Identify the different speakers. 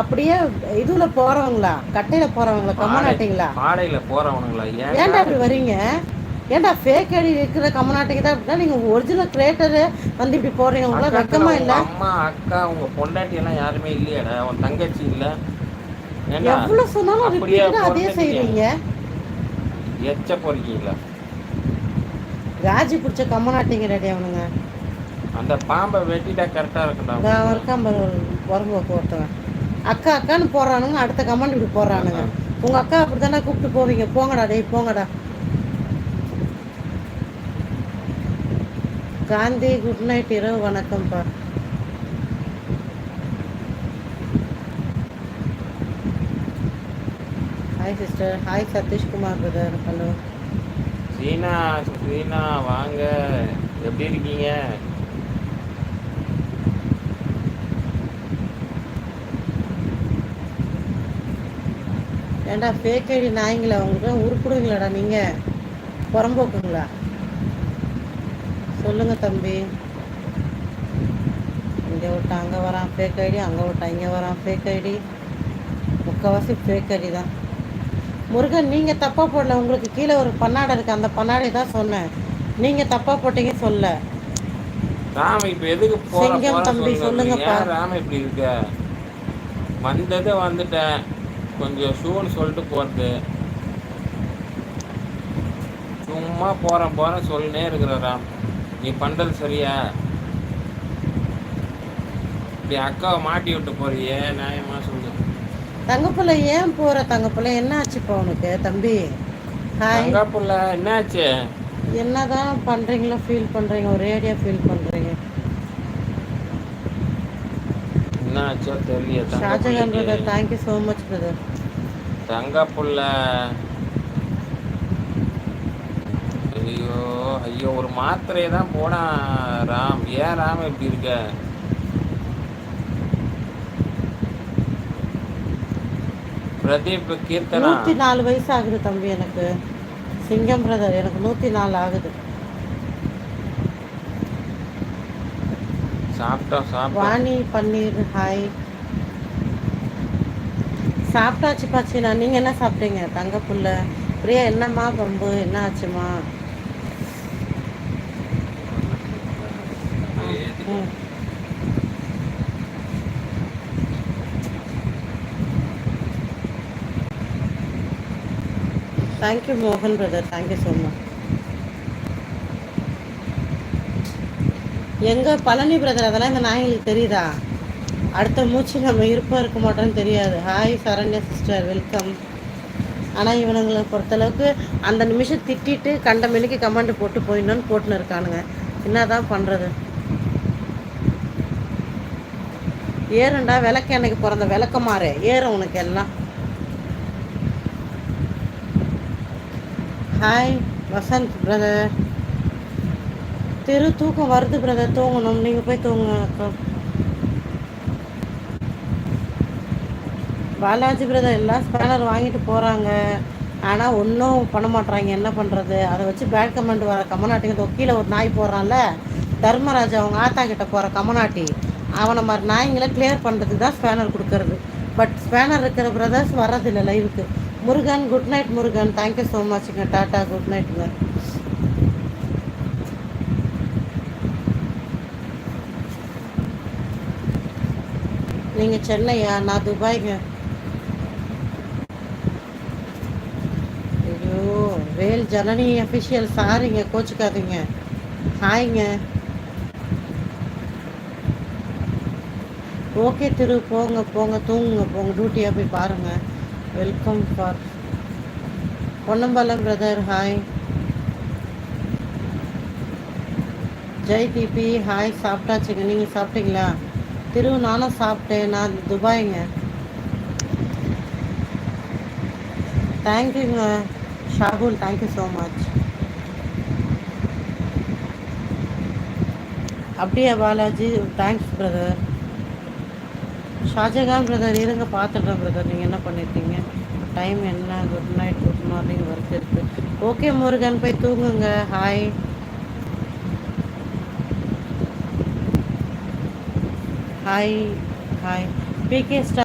Speaker 1: அப்படியே இதுல போறவங்களா? கட்டையில போறவங்களா? கம்மநாட்டிங்களா?
Speaker 2: பாடையில போறவனுங்களா? ஏன்
Speaker 1: ஏன்டா இப்படி வரீங்க? ஏன்டா ஃபேக் ஐடி இருக்கிற கம்மநாட்டிக்கு தான் அப்படின்னா நீங்க ஒரிஜினல் கிரியேட்டரு வந்து இப்படி போடுறீங்க? உங்களுக்கு வெக்கமா இல்ல?
Speaker 2: அம்மா அக்கா உங்க பொண்டாட்டி எல்லாம் யாருமே இல்லையாடா. உன் தங்கச்சி இல்ல.
Speaker 1: எவ்வளவு சொன்னாலும் அதே. செய்றீங்க.
Speaker 2: எச்ச பொறுக்கீங்களா?
Speaker 1: ராஜி பிடிச்ச கம்மநாட்டிங்க ரெடி அவனுங்க
Speaker 2: அந்த பாம்பை வெட்டிட்டா கரெக்டா இருக்கும்டா
Speaker 1: நான் இருக்கான் பாரு உரம்போக்கு ஒருத்தவன் அக்கா அக்கான்னு போடுறானுங்க அடுத்த கமெண்ட் இப்படி போடுறானுங்க. உங்க அக்கா அப்படித்தானே கூப்பிட்டு போவீங்க? போங்கடா டேய் போங்கடா. காந்தி குட் நைட் இரவு வணக்கம்ப்பா. Hi sister hi Satishkumar brother hello
Speaker 2: Seena Seena வாங்க. எப்படி இருக்கீங்க?
Speaker 1: ஏன்டா ஃபேக் ஐடி நாய்ங்களா? உங்களுக்கு உருப்பிடுவீங்களாடா நீங்க. புறம்போக்குங்களா சொல்லுங்க தம்பி. இங்கே விட்டா அங்கே வரான் ஃபேக் ஐடி அங்கே விட்டா இங்கே வரான் ஃபேக் ஐடி முக்கால்வாசி ஃபேக் ஐடி தான். முருகன் நீங்கள் தப்பாக போடல. உங்களுக்கு கீழே ஒரு பன்னாடை இருக்குது அந்த பன்னாடை தான் சொன்னேன். நீங்கள் தப்பாக போட்டீங்க சொல்ல.
Speaker 2: ராம இப்ப எதுக்கு போற?
Speaker 1: தம்பி,
Speaker 2: சொல்லுங்க.
Speaker 1: சொல்லுங்கப்பா.
Speaker 2: ராம இப்படி இருக்க? வந்தது வந்துட்டேன். கொஞ்சம் ஷூன்னு சொல்லிட்டு போறது. சும்மா போறேன் போறேன் சொல்லினே இருக்கிற ராம் நீ பண்றது சரியா? இப்படி அக்காவை மாட்டி விட்டு போறியே நியாயமா சொல்லு.
Speaker 1: தங்கப்பிள்ளை ஏன் போகிற தங்கப்பிள்ளை? என்ன ஆச்சுப்பா உனக்கு தம்பி?
Speaker 2: தங்கப்புள்ள என்னாச்சு?
Speaker 1: என்னதான் பண்றீங்களோ ஃபீல் பண்றீங்க ஒரேடியா ஃபீல் பண்றீங்க.
Speaker 2: என்னாச்சோ தெரியல
Speaker 1: Shahjahan brother thank you so much brother
Speaker 2: தங்கப்புள்ள ஐயோ ஐயோ ஒரு மாத்திரையை தான் போனா ராம். ஏன் ராம் இப்படி இருக்க? பிரதீப் கீர்த்தனா?
Speaker 1: நூற்றி நாலு வயசு ஆகுது தம்பி எனக்கு. சிங்கம் பிரதர் எனக்கு நூற்றி நாலு ஆகுது.
Speaker 2: சாப்பிட்டோம் சாப்பிட்டோம்
Speaker 1: வாணி பன்னீர் ஹாய். சாப்பிட்டாச்சு பாச்சினா. நீங்கள் என்ன சாப்பிட்டீங்க? தங்கப்புள்ள பிரியா என்னம்மா பம்பு? என்ன ஆச்சுமா தேங்க்யூ மோகன் brother thank you so much எங்கே பழனி பிரதர் அதெல்லாம் இந்த நாய்களுக்கு தெரியுதா? அடுத்த மூச்சு நம்ம இருப்போம் இருக்க மாட்டோம்னு தெரியாது. ஹாய் சரண்யா சிஸ்டர் வெல்கம் ஆனால் இவனுங்களை பொறுத்தளவுக்கு அந்த நிமிஷம் திட்டிட்டு கண்ட மணிக்கு கமெண்ட் போட்டு போயிடணும்னு போட்டுன்னு இருக்கானுங்க. என்னதான் பண்ணுறது ஏறுண்டா விளக்கு எனக்கு பிறந்த விளக்கமாறு ஏறும் உனக்கு எல்லாம். ஹாய் வசந்த் பிரதர் திரு தூக்கம் வருது பிரதர் தூங்கணும். நீங்கள் போய் தூங்குங்க அக்கா. பாலாஜி பிரதர் எல்லாம் ஸ்பேனர் வாங்கிட்டு போகிறாங்க ஆனால் ஒன்றும் பண்ண மாட்றாங்க. என்ன பண்ணுறது அதை வச்சு பேட் கமெண்ட் வர கமநாட்டிங்க கீழே ஒரு நாய் போடுறான்ல? தர்மராஜ் அவங்க ஆத்தா கிட்ட போகிற கமநாட்டி அவனை மாதிரி நாய்ங்களை கிளியர் பண்ணுறதுக்கு தான் ஸ்பேனர் கொடுக்கறது. பட் ஸ்பேனர் இருக்கிற பிரதர்ஸ் வர்றதில்லை லைவுக்கு Murugan good night Murugan. Thank you so மச்ங்க tata good நைட்டுங்க நீங்கள் சென்னையா? நான் துபாய்ங்க. ஐயோ வேல் ஜனனி அஃபிஷியல் சாரிங்க கோச்சுக்காதீங்க. ஹாய்ங்க. ஓகே திரு போங்க போங்க தூங்குங்க போங்க. டியூட்டியாக போய் பாருங்கள் welcome for Ponnambalam brother hi Jai Deepi hi சாப்பிட்டாச்சுங்க. நீங்கள் சாப்பிட்டீங்களா? திரும்ப நானும் சாப்பிட்டேன். நான் துபாய்ங்க. தேங்க்யூங்க ஷாகுல். தேங்க்யூ ஸோ மச் அப்படியா Balaji? Thanks brother Shahjahan brother இருங்க பார்த்துட்றேன் பிரதர் நீங்கள் என்ன பண்ணியிருக்கீங்க டைம் என்ன? Good night good morning work இருக்குது ஓகே முருகன் போய் தூங்குங்க. Hi hi hi PK star